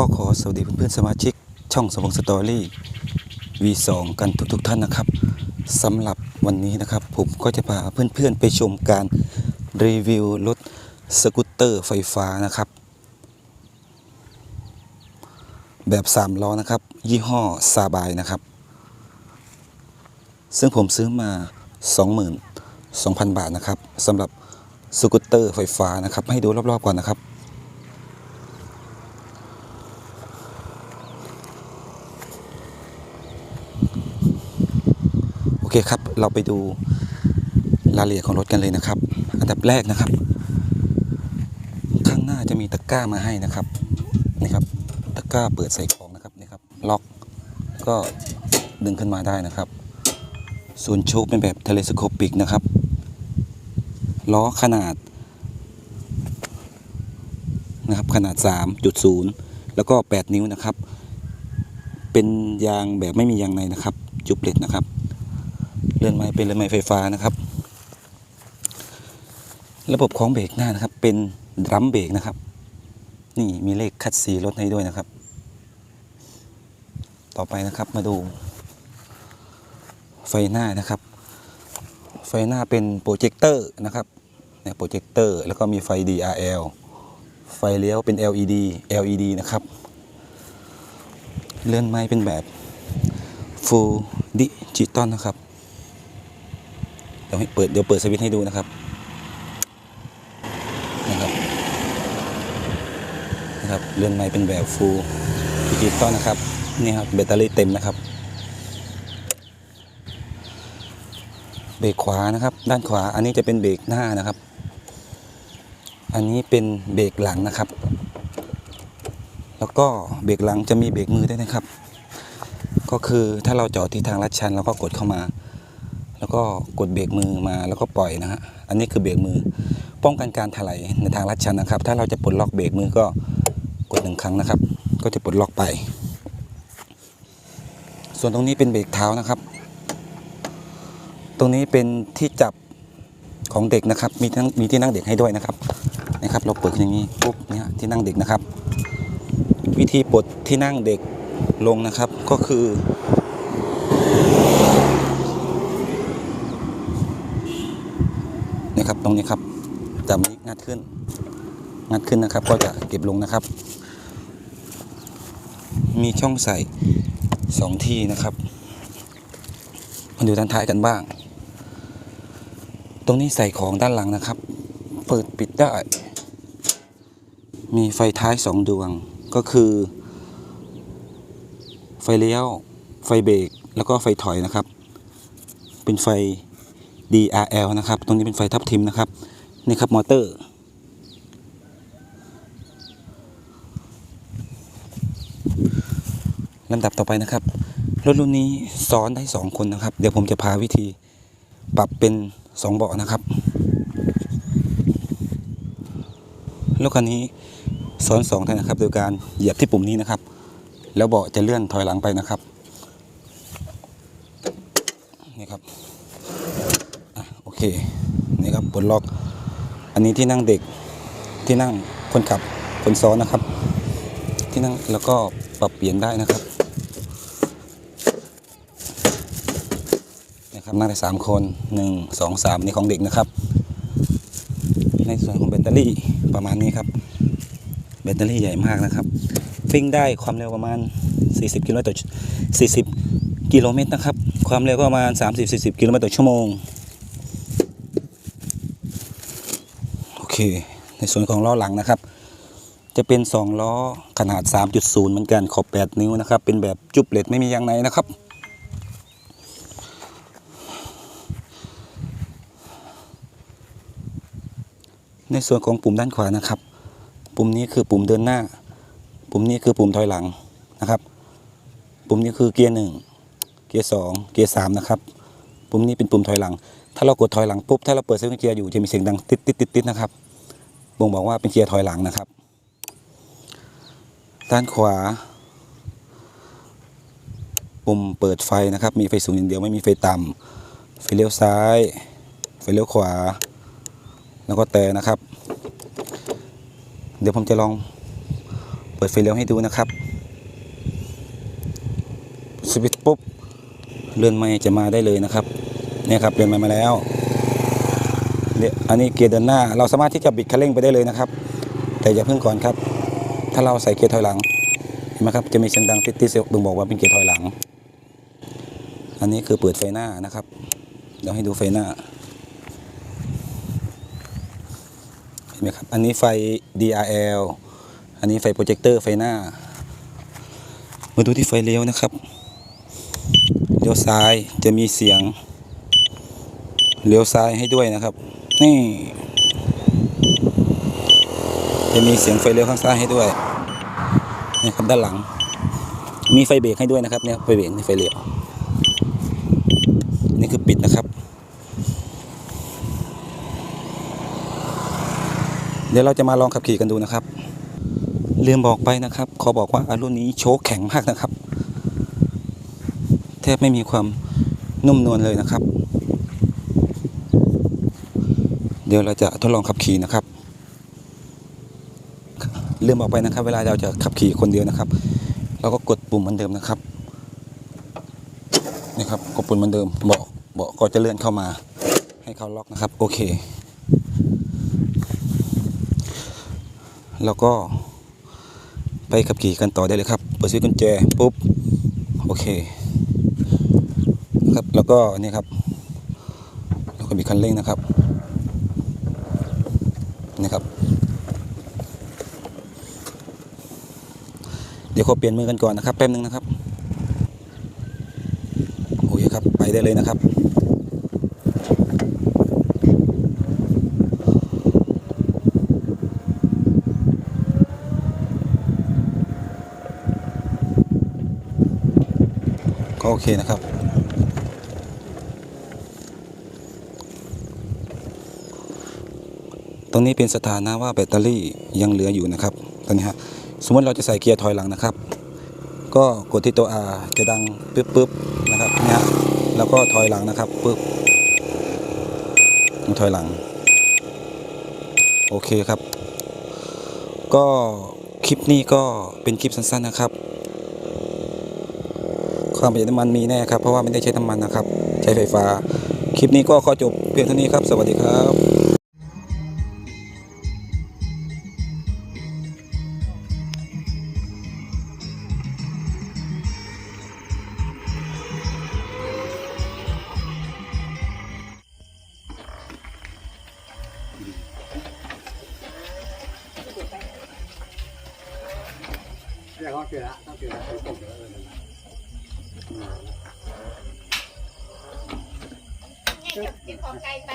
ก็ขอสวัสดีเพื่อนๆสมาชิก ช่องสมองสตอรี่ V2 กันทุกๆทท่านนะครับสำหรับวันนี้นะครับ ผมก็จะพาเพื่อนๆไปชมการรีวิวรถสกูตเตอร์ไฟฟ้านะครับ แบบ3ล้อนะครับ ยี่ห้อซาบายนะครับ ซึ่งผมซื้อมา 22,000 บาทนะครับสำหรับสกูตเตอร์ไฟฟ้านะครับ ให้ดูรอบๆก่อนนะครับ เคครับ เราไปดูรายละเอียดของรถกันเลยนะครับ อันดับแรกนะครับ ข้างหน้าจะมีตะกร้ามาให้นะครับนี่ครับตะกร้าเปิดใส่ของนะครับนี่ครับล็อกก็ดึงขึ้นมาได้นะครับ ส่วนโชคเป็นแบบเทเลสโคปิกนะครับล้อขนาดนะครับขนาด 3.0 แล้วก็ 8 นิ้วนะครับ เป็นยางแบบไม่มียางในนะครับ จุบเล็ดนะครับ เรือนไม้เป็นเรือนไม้ไฟฟ้านะครับ ระบบของเบรกหน้านะครับ เป็นดรัมเบรกนะครับ นี่มีเลขคัดสีรถให้ด้วยนะครับ ต่อไปนะครับมาดู ไฟหน้านะครับ ไฟหน้าเป็นโปรเจคเตอร์นะครับเนี่ยโปรเจคเตอร์แล้วก็มีไฟ DRL ไฟเลี้ยวเป็น LED LED นะครับ เลื่อนไม้เป็นแบบ Full Digital นะครับ เดี๋ยวให้เปิดเดี๋ยวเปิดสวิตช์ให้ดูนะครับนะครับนะครับเลื่อนไม้เป็นแบบ Full Digital นะครับนี่ครับแบตเตอรี่เต็มนะครับ เบรกขวานะครับ ด้านขวาอันนี้จะเป็นเบรกหน้านะครับ อันนี้เป็นเบรกหลังนะครับ แล้วก็เบรกหลังจะมีเบรกมือด้วยนะครับ ก็คือถ้าเราจอดที่ทางลัดชันเราก็กดเข้ามา แล้วก็กดเบรกมือมาแล้วก็ปล่อยนะฮะอันนี้คือเบรกมือ ป้องกันการถลายในทางลัดชันนะครับ ถ้าเราจะปลดล็อกเบรกมือก็กดหนึ่งครั้งนะครับ ก็จะปลดล็อกไป ส่วนตรงนี้เป็นเบรกเท้านะครับ ตรงนี้เป็นที่จับของเด็กนะครับ มีที่นั่งมีที่นั่งเด็กให้ด้วยนะครับนะครับ เราเปิดอย่างนี้ปุ๊บเนี่ยที่นั่งเด็กนะครับ วิธีปลดที่นั่งเด็กลงนะครับก็คือ ครับตรงนี้ครับจับนี้งัดขึ้น งัดขึ้นนะครับ ก็จะเก็บลงนะครับ มีช่องใส่สองที่นะครับมาดูด้านท้ายกันบ้าง ตรงนี้ใส่ของด้านหลังนะครับ เปิดปิดได้ มีไฟท้ายสองดวงก็คือ ไฟเลี้ยว ไฟเบรกแล้วก็ไฟถอยนะครับ เป็นไฟ DRL นะครับ ตรงนี้เป็นไฟทับทิมนะครับ นี่ครับมอเตอร์ลำดับต่อไปนะครับ รถรุ่นนี้ซ้อนได้สองคนนะครับ เดี๋ยวผมจะพาวิธีปรับเป็นสองเบาะนะครับ รถคันนี้ซ้อนสองท่านนะครับ โดยการเหยียบที่ปุ่มนี้นะครับ แล้วเบาะจะเลื่อนถอยหลังไปนะครับนี่ครับอะโอเค นี่ครับปลดล็อก อันนี้ที่นั่งเด็กที่นั่งคนขับคนซ้อนนะครับ ที่นั่งแล้วก็ปรับเปลี่ยนได้นะครับนะครับนั่งได้สามคนหนึ่งสองสามนี่ของเด็กนะครับ ในส่วนของแบตเตอรี่ประมาณนี้ครับแบตเตอรี่ใหญ่มากนะครับฟิ่งได้ความเร็วประมาณ 40 กิโลเมตรต่อ40 กิโลเมตรนะครับ ความเร็วก็ประมาณ 30-40 กิโลเมตรต่อชั่วโมง โอ เคในส่วนของล้อหลังนะครับ จะเป็น 2 ล้อขนาด 3.0 เหมือนกันขอบ 8 นิ้วนะครับ เป็นแบบจุบเลดไม่มียางในนะครับในส่วนของปุ่มด้านขวานะครับ ปุ่มนี้คือปุ่มเดินหน้า ปุ่มนี้คือปุ่มถอยหลังนะครับ ปุ่มนี้คือเกียร์หนึ่งเกียร์สองเกียร์สามนะครับ ปุ่มนี้เป็นปุ่มถอยหลัง ถ้าเรากดถอยหลังปุ๊บ ถ้าเราเปิดเซ็นเกียร์อยู่จะมีเสียงดังติดติดติดติดนะครับ บ่งบอกว่าเป็นเกียร์ถอยหลังนะครับ ด้านขวา ปุ่มเปิดไฟนะครับ มีไฟสูงอย่างเดียวไม่มีไฟต่ำไฟเลี้ยวซ้าย ไฟเลี้ยวขวา แล้วก็แต่นะครับ เดี๋ยวผมจะลองเปิดไฟเลี้ยวให้ดูนะครับสวิตช์ปุ๊บเลื่อนไม่จะมาได้เลยนะครับ เนี่ยครับเลื่อนไม่มาแล้ว อันนี้เกียร์เดินหน้า เราสามารถที่จะบิดคันเร่งไปได้เลยนะครับ แต่อย่าเพิ่งก่อนครับ ถ้าเราใส่เกียร์ถอยหลังเห็นไหมครับจะมีเสียงดังติดติดๆบ่งบอกว่าเป็นเกียร์ถอยหลัง อันนี้คือเปิดไฟหน้านะครับเดี๋ยวให้ดูไฟหน้าเห็นไหมครับอันนี้ไฟ DRL อันนี้ไฟโปรเจคเตอร์ไฟหน้า มาดูที่ไฟเลี้ยวนะครับเลี้ยวซ้ายจะมีเสียงเลี้ยวซ้ายให้ด้วยนะครับ นี่ จะมีเสียงไฟเลี้ยวข้างซ้ายให้ด้วยนี่ครับด้านหลัง มีไฟเบรกให้ด้วยนะครับเนี่ยไฟเบรกนี่ไฟเลี้ยวนี่คือปิดนะครับ เดี๋ยวเราจะมาลองขับขี่กันดูนะครับลืมบอกไปนะครับขอบอกว่ารุ่นนี้โชคแข็งมากนะครับ แทบไม่มีความนุ่มนวลเลยนะครับ เดี๋ยวเราจะทดลองขับขี่นะครับลืมบอกไปนะครับ เวลาเราจะขับขี่คนเดียวนะครับ เราก็กดปุ่มเหมือนเดิมนะครับนี่ครับกดปุ่มเหมือนเดิมเบาะเบาะก็จะเลื่อนเข้ามาให้เขาล็อกนะครับ โอเค แล้วก็ไปขับขี่กันต่อได้เลยครับ เปิดซื้อกุญแจปุ๊บโอเคครับแล้วก็นี่ครับแล้วก็มีคันเร่งนะครับ นี่ครับ เดี๋ยวขอเปลี่ยนมือกันก่อนนะครับแป๊บนึงนะครับโอเคครับไปได้เลยนะครับก็โอเคนะครับ รงนี้เป็นสถานะว่าแบตเตอรี่ยังเหลืออยู่นะครับตอนนี้ฮะสมมติเราจะใส่เกียร์ถอยหลังนะครับ ก็กดที่ตัว R จะดังปึ๊บปึ๊บนะครับเนี่ยฮะแล้วก็ถอยหลังนะครับปึ๊บถอยหลัง โอเคครับ ก็คลิปนี้ก็เป็นคลิปสั้นๆนะครับความประหยัดน้ำมันมีแน่ครับ เพราะว่าไม่ได้ใช้น้ำมันนะครับ ใช้ไฟฟ้า คลิปนี้ก็ขอจบเพียงเท่านี้ครับ สวัสดีครับ เดี๋ยวเขาเจอละเขาเจอละเขาตกแล้วเลยเนี่ยเก็บของไกลไป